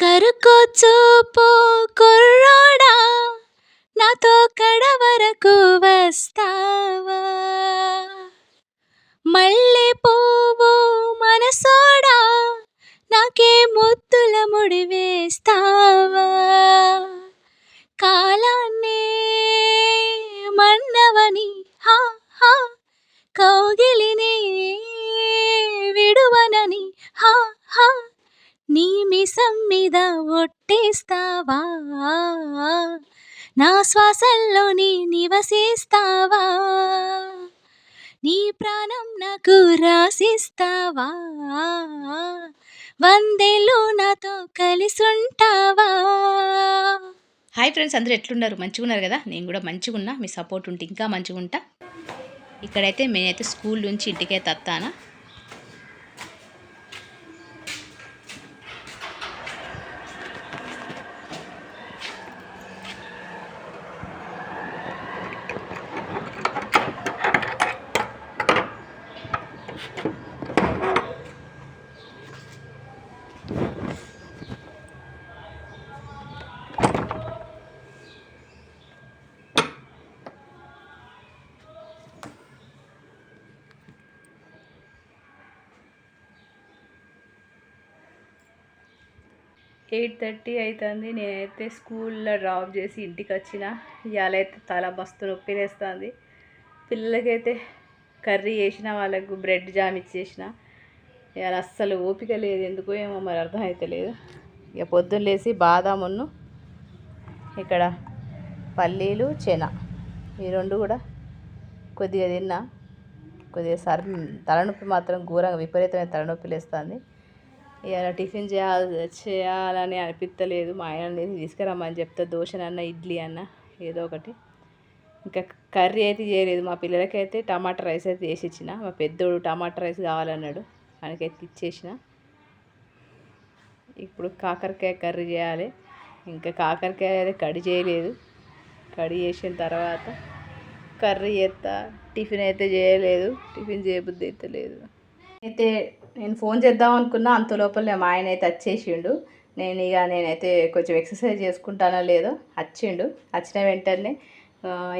కరుకు చూపు కుర్రాడా? నాతో కడ వరకు వస్తావా? మళ్ళీ పువ్వు మనసోడా? నాకే ముద్దుల ముడి వేస్తావా? కాలాన్నే మన్నవని హా హా కౌగిలినే విడువనని హా నీ మిసం మీద ఒట్టేస్తావా? నా శ్వాసల్లోని నివసిస్తావా? నీ ప్రాణం నాకు రాసిస్తావా? వందేళ్ళు నాతో కలిసుంటావా? హాయ్ ఫ్రెండ్స్ అందరూ ఎట్లున్నారు? మంచిగా ఉన్నారు కదా? నేను కూడా మంచిగా ఉన్నా మీ సపోర్ట్ ఉంటే ఇంకా మంచిగా ఉంటా ఇక్కడైతే నేనైతే స్కూల్ నుంచి ఇంటికే తత్తానా? ఎయిట్ థర్టీ అవుతుంది నేనైతే స్కూల్లో డ్రాప్ చేసి ఇంటికి వచ్చిన ఇవాళైతే అయితే తల మస్తు నొప్పి వేస్తుంది పిల్లలకైతే కర్రీ చేసిన వాళ్ళకు బ్రెడ్ జామ్ ఇచ్చేసిన. ఇవాళ అస్సలు ఓపిక లేదు. ఎందుకో ఏమో మరి అర్థం అవుతలేదు లేదు ఇక పొద్దున్న లేచి బాదామును ఇక్కడ పల్లీలు చెన. ఈ రెండు కూడా కొద్దిగా తిన్నా. కొద్దిగా సర్ తలనొప్పి మాత్రం ఘోరంగా విపరీతమైన తలనొప్పి లేస్తుంది ఇవాళ టిఫిన్ చేయాలి చేయాలని అనిపించలేదు మా ఆయన తీసుకురమ్మని చెప్తే దోశనన్న ఇడ్లీ అన్న ఏదో ఒకటి. ఇంకా కర్రీ అయితే చేయలేదు. మా పిల్లలకైతే టమాటా రైస్ అయితే వేసి ఇచ్చిన. మా పెద్దోడు టమాటా రైస్ కావాలన్నాడు. ఆయనకైతే ఇచ్చేసిన. ఇప్పుడు కాకరకాయ కర్రీ చేయాలి. ఇంకా కాకరకాయ అయితే కడి చేయలేదు. కడి చేసిన తర్వాత కర్రీ చేస్తా. టిఫిన్ అయితే చేయలేదు. టిఫిన్ చేయబుద్ధి అయితే లేదు. అయితే నేను ఫోన్ చేద్దాం అనుకున్నా అంత లోపలే మా ఆయన అయితే వచ్చేసిండు నేను ఇక నేనైతే కొంచెం ఎక్సర్సైజ్ చేసుకుంటానో లేదో వచ్చిండు వచ్చిన వెంటనే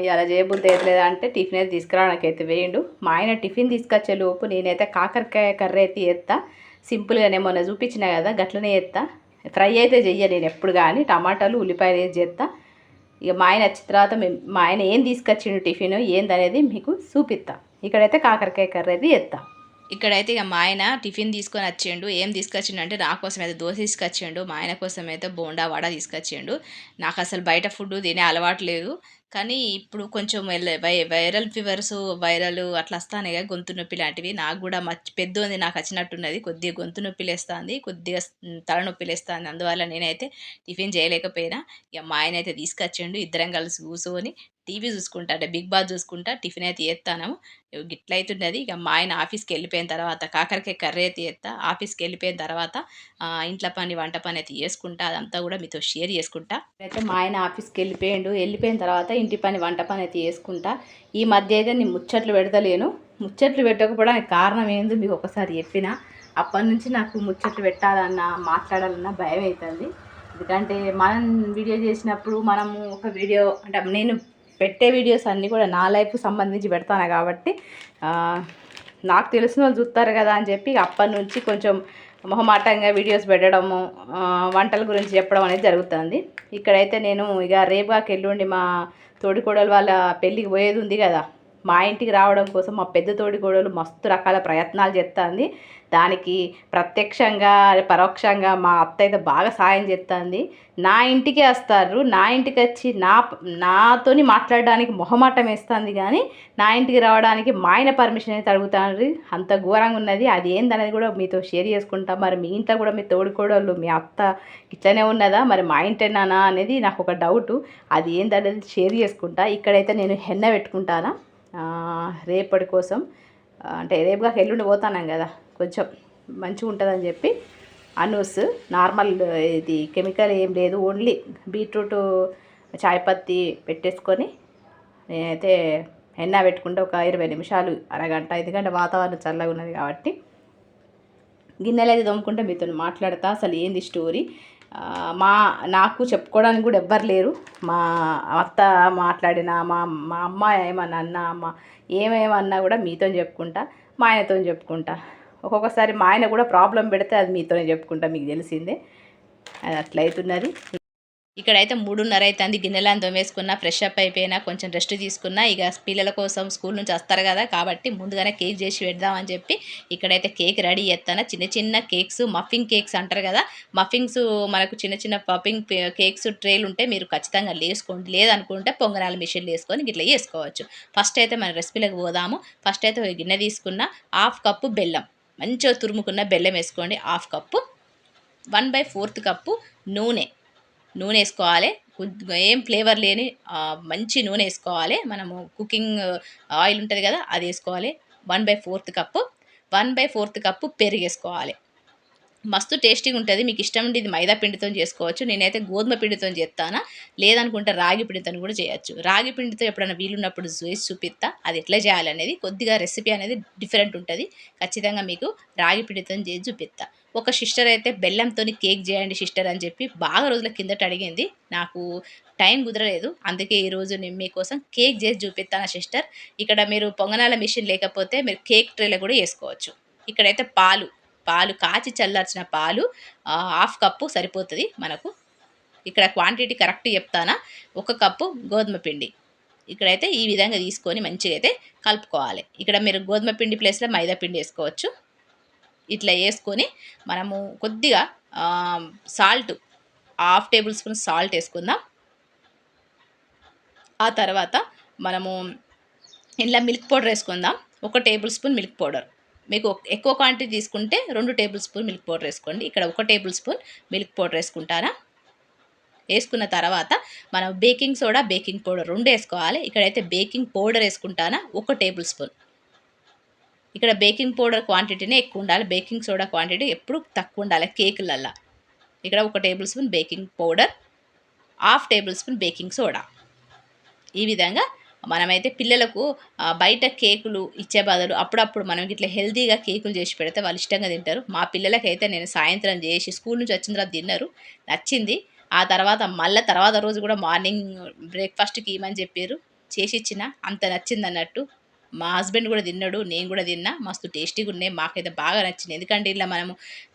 ఇలా చేయబుద్ధి లేదా అంటే టిఫిన్ అయితే తీసుకురావడానికి అయితే వేయండు. మా ఆయన టిఫిన్ తీసుకొచ్చే లోపు నేనైతే కాకరకాయ కర్రీ అయితే చేస్తా సింపుల్గానే మొన్న చూపించిన కదా గట్లనే చేస్తా ఫ్రై అయితే చెయ్య నేను ఎప్పుడు కానీ టమాటాలు ఉల్లిపాయలు వేసి చేస్తా ఇక మా ఆయన వచ్చిన తర్వాత మేము మా ఆయన ఏం తీసుకొచ్చిండు టిఫిన్ ఏందనేది మీకు చూపిస్తా ఇక్కడైతే కాకరకాయ కర్రీ అయితే చేస్తా ఇక్కడైతే ఇక మా ఆయన టిఫిన్ తీసుకొని వచ్చిండు. ఏం తీసుకొచ్చిండు అంటే నా కోసం అయితే దోశ తీసుకొచ్చిండు. మా ఆయన కోసం అయితే బోండా వడ తీసుకొచ్చిండు. నాకు అసలు బయట ఫుడ్ తినే అలవాటు లేదు. కానీ ఇప్పుడు కొంచెం వై వైరల్ ఫీవర్స్ వైరల్ అట్లా వస్తానే కదా గొంతు నొప్పి లాంటివి. నాకు కూడా మర్చి పెద్దోంది నాకు వచ్చినట్టున్నది. కొద్దిగా గొంతు నొప్పి లేస్తుంది కొద్దిగా తలనొప్పి లేస్తుంది. అందువల్ల నేనైతే టిఫిన్ చేయలేకపోయినా ఇక మా ఆయన అయితే తీసుకొచ్చిండు ఇద్దరం కలిసి కూర్చొని టీవీ చూసుకుంటా అంటే బిగ్ బాస్ చూసుకుంటా టిఫిన్ అయితే చేస్తాను గిట్ల ఇక మా ఆయన ఆఫీస్కి వెళ్ళిపోయిన తర్వాత కాకరకాయ కర్రీ అయితే చేస్తా ఆఫీస్కి వెళ్ళిపోయిన తర్వాత ఇంట్లో పని వంట పని అయితే చేసుకుంటా. అదంతా కూడా మీతో షేర్ చేసుకుంటా. అయితే మా ఆయన ఆఫీస్కి వెళ్ళిపోయిండు. వెళ్ళిపోయిన తర్వాత ఇంటి పని వంట పని అయితే చేసుకుంటా. ఈ మధ్య అయితే నేను ముచ్చట్లు పెడతలేను. ముచ్చట్లు పెట్టకపోవడానికి కారణం ఏందో మీకు ఒకసారి చెప్పిన. అప్పటి నుంచి నాకు ముచ్చట్లు పెట్టాలన్నా మాట్లాడాలన్నా భయం అవుతుంది. ఎందుకంటే మనం వీడియో చేసినప్పుడు మనము ఒక వీడియో అంటే నేను పెట్టే వీడియోస్ అన్నీ కూడా నా లైఫ్కి సంబంధించి పెడతాను కాబట్టి నాకు తెలిసిన వాళ్ళు చూస్తారు కదా అని చెప్పి అప్పటి నుంచి కొంచెం మొహమాటంగా వీడియోస్ పెట్టడము వంటల గురించి చెప్పడం అనేది జరుగుతుంది. ఇక్కడైతే నేను ఇక రేపుగాకి ఎల్లుండి మా తోడికోడలు వాళ్ళ పెళ్ళికి పోయేది ఉంది కదా. మా ఇంటికి రావడం కోసం మా పెద్ద తోడికోడలు మస్తు రకాల ప్రయత్నాలు చేస్తుంది దానికి ప్రత్యక్షంగా పరోక్షంగా మా అత్త అయితే బాగా సాయం చేస్తుంది నా ఇంటికి వస్తారు. నా ఇంటికి వచ్చి నా నాతోని మాట్లాడడానికి మొహమాటం వేస్తుంది కానీ నా ఇంటికి రావడానికి మా ఆయన పర్మిషన్ అయితే అడుగుతాను అంత ఘోరంగా ఉన్నది. అది ఏందనేది కూడా మీతో షేర్ చేసుకుంటా. మరి మీ ఇంట్లో కూడా మీ తోడుకోడళ్ళు మీ అత్త ఇట్లనే ఉన్నదా? మరి మా ఇంటేనా అనేది నాకు ఒక డౌట్. అది ఏందనేది షేర్ చేసుకుంటా. ఇక్కడైతే నేను హెన్న పెట్టుకుంటానా? రేపటి కోసం అంటే రేపుగా ఎల్లుండి పోతాను కదా కొంచెం మంచిగా ఉంటుందని చెప్పి అనూస్ నార్మల్ ఇది కెమికల్ ఏం లేదు ఓన్లీ బీట్రూట్ చాయ్ పత్తి పెట్టేసుకొని నేనైతే ఎన్న పెట్టుకుంటే ఒక ఇరవై నిమిషాలు అరగంట ఎందుకంటే వాతావరణం చల్లగా ఉన్నది కాబట్టి. గిన్నెలు అయితే తోముకుంటే మీతో మాట్లాడతా అసలు ఏంది స్టోరీ మా నాకు చెప్పుకోవడానికి కూడా ఎవ్వరు లేరు. మా అత్త మాట్లాడిన మా మా అమ్మ ఏమన్నా అన్నా మా ఏమేమన్నా కూడా మీతో చెప్పుకుంటా మా ఆయనతో చెప్పుకుంటా. ఒక్కొక్కసారి మా ఆయన కూడా ప్రాబ్లం పెడితే అది మీతోనే చెప్పుకుంటా మీకు తెలిసిందే. అది అట్లయితున్నది ఇక్కడైతే మూడున్నర అవుతుంది గిన్నెలను తోమేసుకున్నా ఫ్రెష్ అప్ అయిపోయినా కొంచెం రెస్ట్ తీసుకున్నా ఇక పిల్లల కోసం స్కూల్ నుంచి వస్తారు కదా కాబట్టి ముందుగానే కేక్ చేసి పెడదామని చెప్పి ఇక్కడైతే కేక్ రెడీ చేస్తాను చిన్న చిన్న కేక్స్ మఫింగ్ కేక్స్ అంటారు కదా మఫింగ్స్ మనకు చిన్న చిన్న పఫింగ్ కేక్స్ ట్రేలు ఉంటే మీరు ఖచ్చితంగా లేసుకోండి. లేదనుకుంటే పొంగనాల మిషన్లు వేసుకొని ఇట్లా వేసుకోవచ్చు ఫస్ట్ అయితే మన రెసిపీలకు పోదాము. ఫస్ట్ అయితే గిన్నె తీసుకున్న హాఫ్ కప్పు బెల్లం. మంచిగా తురుముకున్న బెల్లం వేసుకోండి. Half cup one by fourth cup నూనె. నూనె వేసుకోవాలి. ఏం ఫ్లేవర్ లేని మంచి నూనె వేసుకోవాలి. మనము కుకింగ్ ఆయిల్ ఉంటుంది కదా అది వేసుకోవాలి. One by fourth cup. One by fourth cup పెరుగు వేసుకోవాలి. మస్తు టేస్టీగా ఉంటుంది. మీకు ఇష్టం ఉంటే ఇది మైదా పిండితో చేసుకోవచ్చు. నేనైతే గోధుమ పిండితో చేస్తానా. లేదనుకుంటే రాగి పిండితో కూడా చేయొచ్చు. రాగి పిండితో ఎప్పుడైనా వీలున్నప్పుడు చేసి చూపిస్తా. అది ఎట్లా చేయాలనేది. కొద్దిగా రెసిపీ అనేది డిఫరెంట్ ఉంటుంది. ఖచ్చితంగా మీకు రాగి పిండితో చేసి చూపిస్తా. ఒక సిస్టర్ అయితే బెల్లంతో కేక్ చేయండి సిస్టర్ అని చెప్పి బాగా రోజుల కిందట అడిగింది. నాకు టైం కుదరలేదు. అందుకే ఈరోజు నేను మీకోసం కేక్ చేసి చూపిస్తాను సిస్టర్. ఇక్కడ మీరు పొంగనాల మిషన్ లేకపోతే మీరు కేక్ ట్రేలో కూడా వేసుకోవచ్చు. ఇక్కడైతే పాలు పాలు కాచి చల్లార్చిన పాలు హాఫ్ కప్పు సరిపోతుంది మనకు. ఇక్కడ క్వాంటిటీ కరెక్ట్ చెప్తానా? ఒక కప్పు గోధుమ పిండి. ఇక్కడైతే ఈ విధంగా తీసుకొని మంచిగా అయితే కలుపుకోవాలి. ఇక్కడ మీరు గోధుమ పిండి ప్లేస్లో మైదా పిండి వేసుకోవచ్చు. ఇట్లా వేసుకొని మనము కొద్దిగా salt half tablespoon salt వేసుకుందాం. ఆ తర్వాత మనము ఇంట్లో మిల్క్ పౌడర్ వేసుకుందాం. ఒక టేబుల్ స్పూన్ మిల్క్ పౌడర్. మీకు ఎక్కువ క్వాంటిటీ తీసుకుంటే రెండు టేబుల్ స్పూన్ మిల్క్ పౌడర్ వేసుకోండి. ఇక్కడ ఒక టేబుల్ స్పూన్ మిల్క్ పౌడర్ వేసుకుంటారా వేసుకున్న తర్వాత మనం బేకింగ్ సోడా బేకింగ్ పౌడర్ రెండు వేసుకోవాలి. ఇక్కడైతే బేకింగ్ పౌడర్ వేసుకుంటానా? ఒక టేబుల్ స్పూన్. ఇక్కడ బేకింగ్ పౌడర్ క్వాంటిటీనే ఎక్కువ ఉండాలి. బేకింగ్ సోడా క్వాంటిటీ ఎప్పుడు తక్కువ ఉండాలి. కేకులల్లో. ఇక్కడ ఒక tablespoon baking powder half tablespoon baking soda ఈ విధంగా మనమైతే పిల్లలకు బయట కేకులు ఇచ్చే బదులు అప్పుడప్పుడు మనం ఇట్లా హెల్తీగా కేకులు చేసి పెడితే వాళ్ళు ఇష్టంగా తింటారు. మా పిల్లలకైతే నేను సాయంత్రం చేసి స్కూల్ నుంచి వచ్చిన తర్వాత తిన్నారు. నచ్చింది. ఆ తర్వాత మళ్ళీ తర్వాత రోజు కూడా మార్నింగ్ బ్రేక్ఫాస్ట్కి ఇవ్వమని చెప్పారు. చేసి ఇచ్చిన. అంత నచ్చింది అన్నట్టు. మా హస్బెండ్ కూడా తిన్నాడు నేను కూడా తిన్నా మస్తు టేస్టీగా ఉన్నాయి మాకైతే బాగా నచ్చింది. ఎందుకంటే ఇలా మనము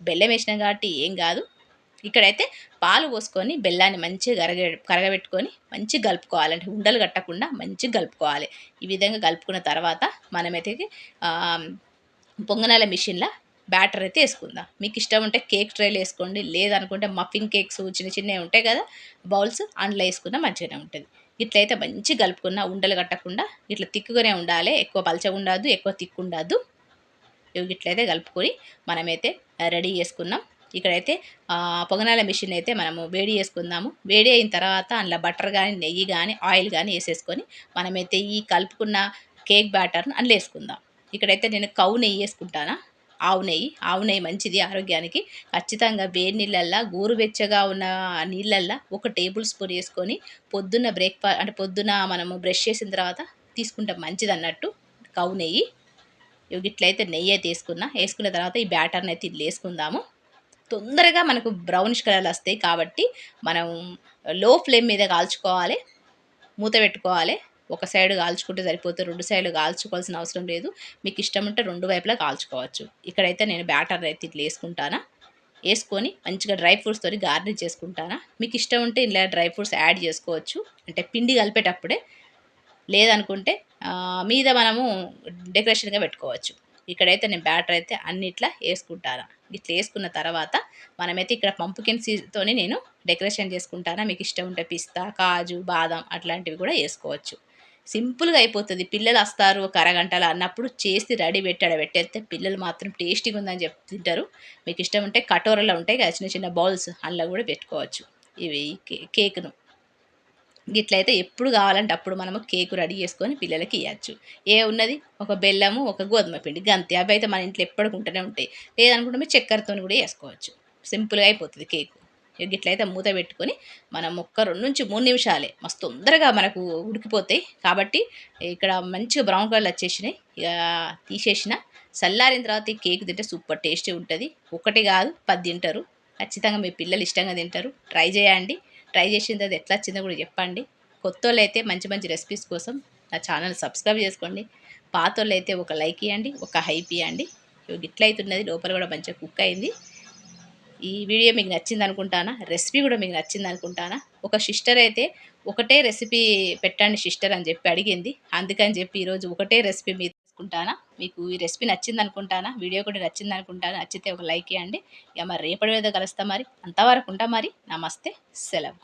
బెల్లం వేసినాం కాబట్టి ఏం కాదు. ఇక్కడైతే పాలు పోసుకొని బెల్లాన్ని మంచిగా కరగ కరగబెట్టుకొని మంచిగా కలుపుకోవాలి. అంటే ఉండలు కట్టకుండా మంచిగా కలుపుకోవాలి. ఈ విధంగా కలుపుకున్న తర్వాత మనమైతే పొంగనాల మిషన్లో బ్యాటర్ అయితే వేసుకుందాం. మీకు ఇష్టం ఉంటే కేక్ ట్రైలు వేసుకోండి లేదనుకుంటే మఫిన్ కేక్స్ చిన్న చిన్నవి ఉంటాయి కదా బౌల్స్ అందులో వేసుకుందాం మంచిగానే ఉంటుంది. ఇట్లయితే మంచిగా కలుపుకున్న ఉండలు కట్టకుండా ఇట్లా తిక్కుగానే ఉండాలి. ఎక్కువ పలచగా ఉండద్దు ఎక్కువ తిక్కు ఉండద్దు ఇట్లయితే కలుపుకొని మనమైతే రెడీ చేసుకున్నాం. ఇక్కడైతే పొగనాల మిషన్ అయితే మనము వేడి చేసుకుందాము. వేడి అయిన తర్వాత అందులో బటర్ కానీ నెయ్యి కానీ ఆయిల్ కానీ వేసేసుకొని మనమైతే ఈ కలుపుకున్న కేక్ బ్యాటర్ను అందులో వేసుకుందాం. ఇక్కడైతే నేను కవు నెయ్యి వేసుకుంటానా? ఆవు నెయ్యి ఆవు నెయ్యి మంచిది ఆరోగ్యానికి. ఖచ్చితంగా వేడి నీళ్ళల్లో గోరువెచ్చగా ఉన్న నీళ్ళల్లో ఒక టేబుల్ స్పూన్ వేసుకొని పొద్దున్న బ్రేక్ఫాస్ట్ అంటే పొద్దున మనము బ్రష్ చేసిన తర్వాత తీసుకుంటే మంచిది అన్నట్టు కవు నెయ్యి. ఇట్లయితే నెయ్యి అయితే వేసుకున్నా వేసుకున్న తర్వాత ఈ బ్యాటర్ని అయితే ఇట్లా వేసుకుందాము. తొందరగా మనకు బ్రౌనిష్ కలర్ వస్తాయి కాబట్టి మనం లో ఫ్లేమ్ మీద కాల్చుకోవాలి. మూత పెట్టుకోవాలి. ఒక సైడ్ కాల్చుకుంటే సరిపోతే రెండు సైడ్లు కాల్చుకోవాల్సిన అవసరం లేదు. మీకు ఇష్టం ఉంటే రెండు వైపులా కాల్చుకోవచ్చు. ఇక్కడైతే నేను బ్యాటర్ అయితే ఇట్లా వేసుకుంటానా? వేసుకొని మంచిగా డ్రై ఫ్రూట్స్తో గార్నిష్ చేసుకుంటానా? మీకు ఇష్టం ఉంటే ఇలా డ్రై ఫ్రూట్స్ యాడ్ చేసుకోవచ్చు. అంటే పిండి కలిపేటప్పుడే. లేదనుకుంటే మీద మనము డెకరేషన్గా పెట్టుకోవచ్చు. ఇక్కడైతే నేను బ్యాటర్ అయితే అన్నిట్లా వేసుకుంటాను? ఇట్లా వేసుకున్న తర్వాత మనమైతే ఇక్కడ పంపుకిన్ సీడ్తోని నేను డెకరేషన్ చేసుకుంటాను? మీకు ఇష్టం ఉంటే పిస్తా కాజు బాదం అట్లాంటివి కూడా వేసుకోవచ్చు. సింపుల్గా అయిపోతుంది. పిల్లలు వస్తారు ఒక అరగంటలో అన్నప్పుడు చేసి రెడీ పెట్టాడ పెట్టేస్తే పిల్లలు మాత్రం టేస్టీగా ఉందని చెప్ తింటారు. మీకు ఇష్టం ఉంటే కటోరలో ఉంటాయి కదా చిన్న చిన్న బౌల్స్ అందులో కూడా పెట్టుకోవచ్చు. ఇవి కే- కేక్ను. గిట్లయితే ఎప్పుడు కావాలంటే అప్పుడు మనము కేకు రెడీ చేసుకొని పిల్లలకి ఇవ్వచ్చు ఏ ఉన్నది? ఒక బెల్లము ఒక గోధుమ పిండి. గంతి. అవి అయితే మన ఇంట్లో ఎప్పటికి ఉంటూనే ఉంటాయి. లేదనుకుంటే మీరు చక్కెరతో కూడా వేసుకోవచ్చు. సింపుల్గా అయిపోతుంది కేకు. ఇట్లయితే గిట్లయితే మూత పెట్టుకొని మనం ఒక్క రెండు నుంచి మూడు నిమిషాలే మస్తు తొందరగా మనకు ఉడికిపోతాయి. కాబట్టి ఇక్కడ మంచిగా బ్రౌన్ కలర్ వచ్చేసినాయి. ఇక తీసేసిన. చల్లారిన తర్వాత ఈ కేక్ తింటే సూపర్ టేస్టీ ఉంటుంది. ఒకటి కాదు పది తింటారు. ఖచ్చితంగా మీ పిల్లలు ఇష్టంగా తింటారు. ట్రై చేయండి. ట్రై చేసిన తర్వాత ఎట్లా వచ్చిందో కూడా చెప్పండి. కొత్త అయితే మంచి మంచి రెసిపీస్ కోసం నా ఛానల్ సబ్స్క్రైబ్ చేసుకోండి. పాత అయితే ఒక లైక్ ఇవ్వండి ఒక హైప్ ఇవ్వండి ఇవి ఇట్లా లోపల కూడా మంచిగా కుక్ అయింది. ఈ వీడియో మీకు నచ్చింది అనుకుంటానా రెసిపీ కూడా మీకు నచ్చింది అనుకుంటానా ఒక సిస్టర్ అయితే ఒకటే రెసిపీ పెట్టండి సిస్టర్ అని చెప్పి అడిగింది. అందుకని చెప్పి ఈరోజు ఒకటే రెసిపీ మీరు అనుకుంటానా మీకు ఈ రెసిపీ నచ్చింది అనుకుంటానా వీడియో కూడా నచ్చింది అనుకుంటానా నచ్చితే ఒక లైక్ ఇవ్వండి ఇక మరి రేపటి మీద కలుస్తాం మరి. అంతవరకు ఉంటా మరి. నమస్తే. సెలవు.